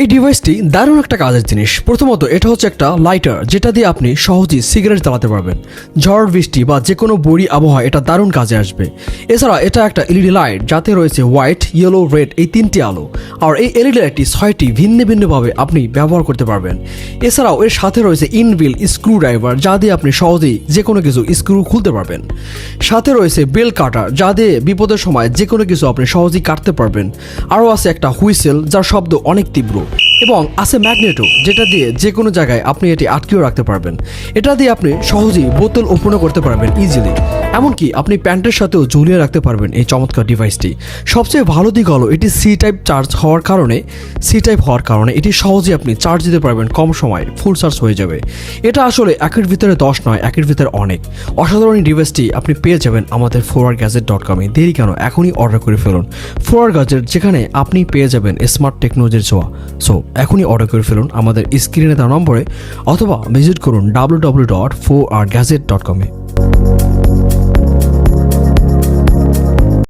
এই ডিভাইসটি দারুণ একটা কাজের জিনিস। প্রথমত, এটা হচ্ছে একটা লাইটার যেটা দিয়ে আপনি সহজেই সিগারেট চালাতে পারবেন। ঝড়, বৃষ্টি বা যে কোনো বড়ি আবহাওয়া এটা দারুণ কাজে আসবে। এছাড়া, এটা একটা এলইডি লাইট যাতে রয়েছে হোয়াইট ইয়েলো রেড এই তিনটি আলো। আর এই এলইডি লাইটটি ছয়টি ভিন্ন ভিন্নভাবে আপনি ব্যবহার করতে পারবেন। এছাড়াও, এর সাথে রয়েছে ইনবিল স্ক্রু ড্রাইভার যা দিয়ে আপনি সহজেই যে কোনো কিছু স্ক্রু খুলতে পারবেন। সাথে রয়েছে বেল কাটার যা দিয়ে বিপদের সময় যে কোনো কিছু আপনি সহজেই কাটতে পারবেন। আরও আছে একটা হুইসেল, যার শব্দ অনেক তীব্র। এবং আছে ম্যাগনেটো, যেটা দিয়ে যে কোনো জায়গায় আপনি এটি আটকেও রাখতে পারবেন। এটা দিয়ে আপনি সহজেই বোতল ওপেনও করতে পারবেন ইজিলি এমনকি আপনি প্যান্টের সাথেও ঝুলিয়ে রাখতে পারবেন এই চমৎকার ডিভাইসটি সবচেয়ে ভালো দিক হলো, এটি সি টাইপ চার্জ হওয়ার কারণে সি টাইপ হওয়ার কারণে এটি সহজেই আপনি চার্জ দিতে পারবেন, কম সময় ফুল চার্জ হয়ে যাবে। এটা আসলে একের ভিতরে দশ নয়, একের ভিতরে অনেক। অসাধারণ ডিভাইসটি আপনি পেয়ে যাবেন আমাদের ফোর গ্যাজেট ডট কমে দেরি কেন? এখনই অর্ডার করে ফেলুন। ফোর গ্যাজেট যেখানে আপনি পেয়ে যাবেন স্মার্ট টেকনোলজির ছোঁয়া। সো এখনই অর্ডার করে ফেলুন আমাদের স্ক্রিনে দেওয়া নম্বরে, অথবা ভিজিট করুন W dot four R gadget dot কমে